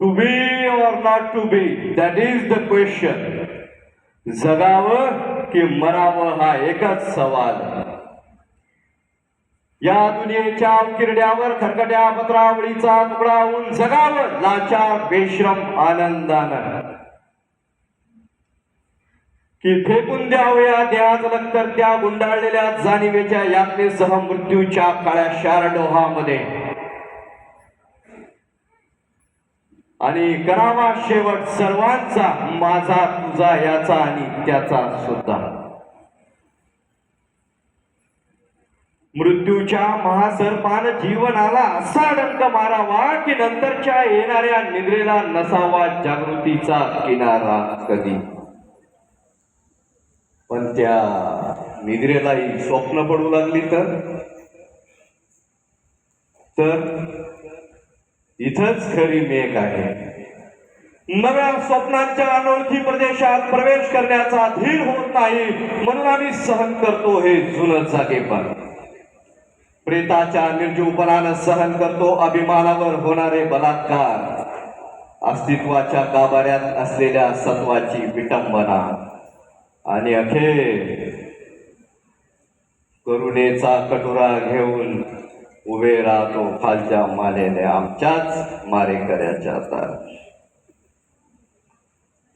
To be or not to be that is the question जगावं की मरावं हा एकच सवाल. या दुनियेच्या किरड्यावर खरकट्या पत्रावळीचा तुकडा होऊन जगावं लाचार बेश्रम आनंदानं. की फेकून द्यावया देहाचं तर त्या गुंडाळलेल्या जाणीवेच्या यातनेसह मृत्यूच्या काळ्या शार आणि करावा शेवट सर्वांचा माझा तुझा याचा आणि त्याचा सुद्धा. मृत्यूच्या महासर्पान जीवनाला असा डंक मारावा की नंतरच्या येणाऱ्या निद्रेला नसावा जागृतीचा किनारा कधी. पण त्या निद्रेलाही स्वप्न पडू लागली तर? तर इथंच खरी मेघ आहे. नव्या स्वप्नांच्या अनोळखी प्रदेशात प्रवेश करण्याचा धीर होत नाही म्हणून आम्ही सहन करतो हे जुनं जागेपण प्रेताच्या निर्जीवपणानं सहन करतो अभिमानावर होणारे बलात्कार. अस्तित्वाच्या गाभाऱ्यात असलेल्या सत्वाची विटंबना. आणि अखेर करुणेचा कटोरा घेऊन उभे राहतो खालच्या मालेने आमच्याच मारेकऱ्याच्या तर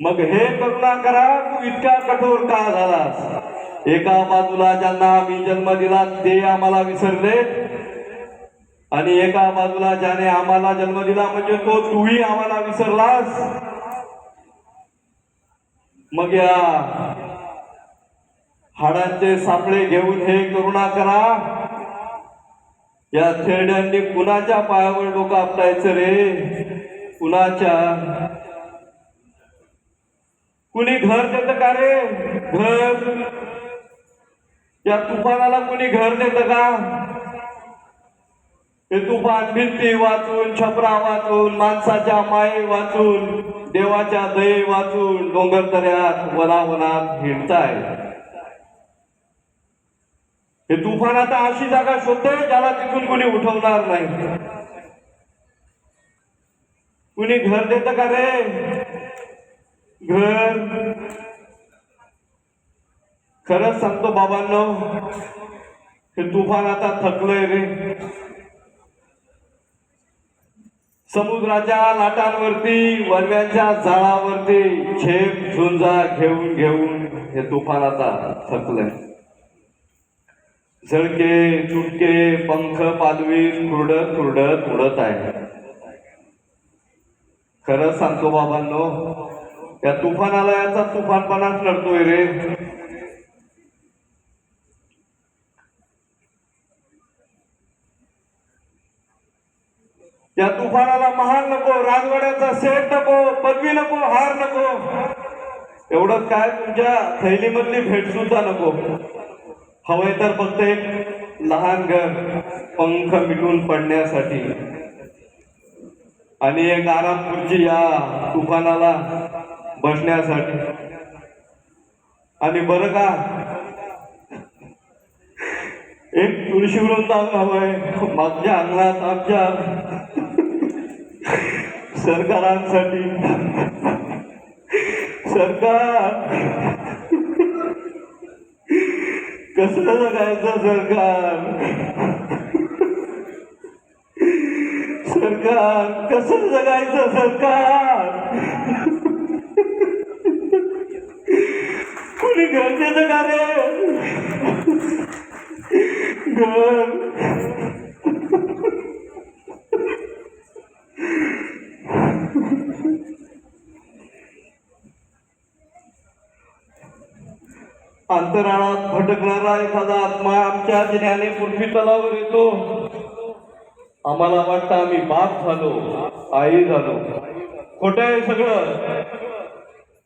मग हे करुणा करा तू इतका कठोर का झालास? एका बाजूला ज्यांना आम्ही जन्म दिला ते आम्हाला विसरले. आणि एका बाजूला ज्याने आम्हाला जन्म दिला म्हणजे तो तूही आम्हाला विसरलास. मग या हाडांचे सापळे घेऊन हे करुणा करा. या थेरड्यांनी कुणाच्या पायावर डोकं आपटायचं रे? कुणाच्या? कुणी घर देत का रे? घर? या तुफानाला कुणी घर देत का? हे तुफान भिंती वाचून छपरा वाचून माणसाच्या माये वाचून देवाच्या दये वाचून डोंगर दऱ्यात वनावनात हिंडताय हे तुफान आता अशी जागा शोधतोय ज्याला तिथून कुणी उठवणार नाही. कुणी घर देत का रे? घर. खरंच सांगतो बाबांनो हे तुफान आता थकलंय रे. समुद्राच्या लाटांवरती वरव्यांच्या जाळावरती झेप झुंजा घेऊन घेऊन हे तुफान आता थकलंय. झळके चुटके पंख पालवी कुरडत कुरडत उडत आहे. खरंच सांगतो बाबांनो या तुफानाला याचा तुफानपणाच नडतोय रे. या तुफानाला महान नको राजवाड्याचा सेट नको पदवी नको हार नको. एवढं काय तुमच्या थैलीमधली भेट सुद्धा नको. हवंय तर फक्त एक लहान घर पंख मिटून पडण्यासाठी. आणि एक आराम खुर्ची या तुफानाला बसण्यासाठी. आणि बरं का एक तुळशी वृंदावन हवंय. मागच्या अंगणात आमच्या सरकारांसाठी. सरकार! कसं जगायचं सरकार? सरकार कसं जगायचं सरकार? कुणी घर देतं का रे? घर अंतराळात भटकणारा एखादा आत्मा आमच्या जिन्याने पृथ्वी तलावर येतो. आम्हाला वाटतं आम्ही बाप झालो आई झालो. खोट आहे सगळं.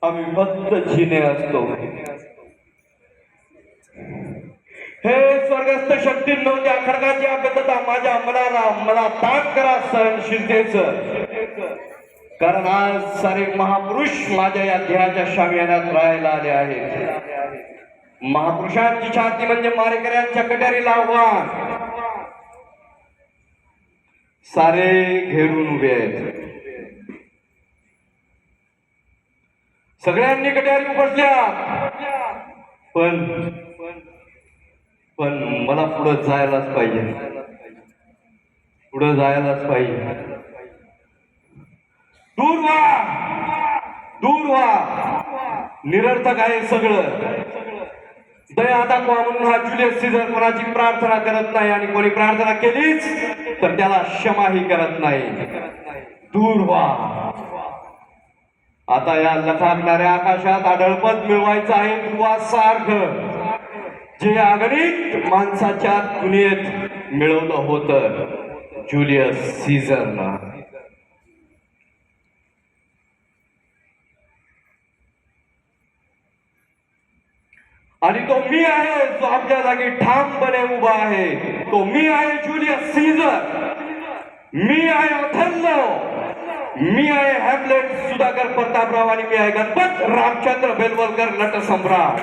आम्ही फक्त जिने असतो. हे स्वर्गस्थ शक्ती नव्हत्या खडगाची अगतता माझ्या मनाला मला ताण करा सहनशीलतेच कारण आज सारे महापुरुष माझ्या या देहाच्या शामियानात राहायला आले आहेत. महापुरुषांची छाती म्हणजे मारेकऱ्यांच्या कट्यारीला आव्हान. सारे घेरून उभे आहेत. सगळ्यांनी कट्यारी उपसल्या पण पण मला पुढं जायलाच पाहिजे. पुढं जायलाच पाहिजे. दूर व्हा. दूर व्हा. निरर्थक आहे सगळं. दया दाखवा म्हणून हा जुलियस सीझर कोणाची प्रार्थना करत नाही आणि कोणी प्रार्थना केलीच तर त्याला क्षमाही करत नाही. दूर व्हा. आता या लखाकणाऱ्या आकाशात आढळपद मिळवायचं आहे ध्रुवासारखं जे अगणित माणसाच्या दुनियेत मिळवलं होतं जुलियस सीझरला आणि तो मी आहे जो आपल्या जागी ठामपणे उभा आहे. तो मी आहे जुलियस सीझर मी आहे अथल्लो मी आहे हॅमलेट सुधाकर प्रतापराव आणि मी आहे गणपत रामचंद्र बेलवलकर नटसम्राट.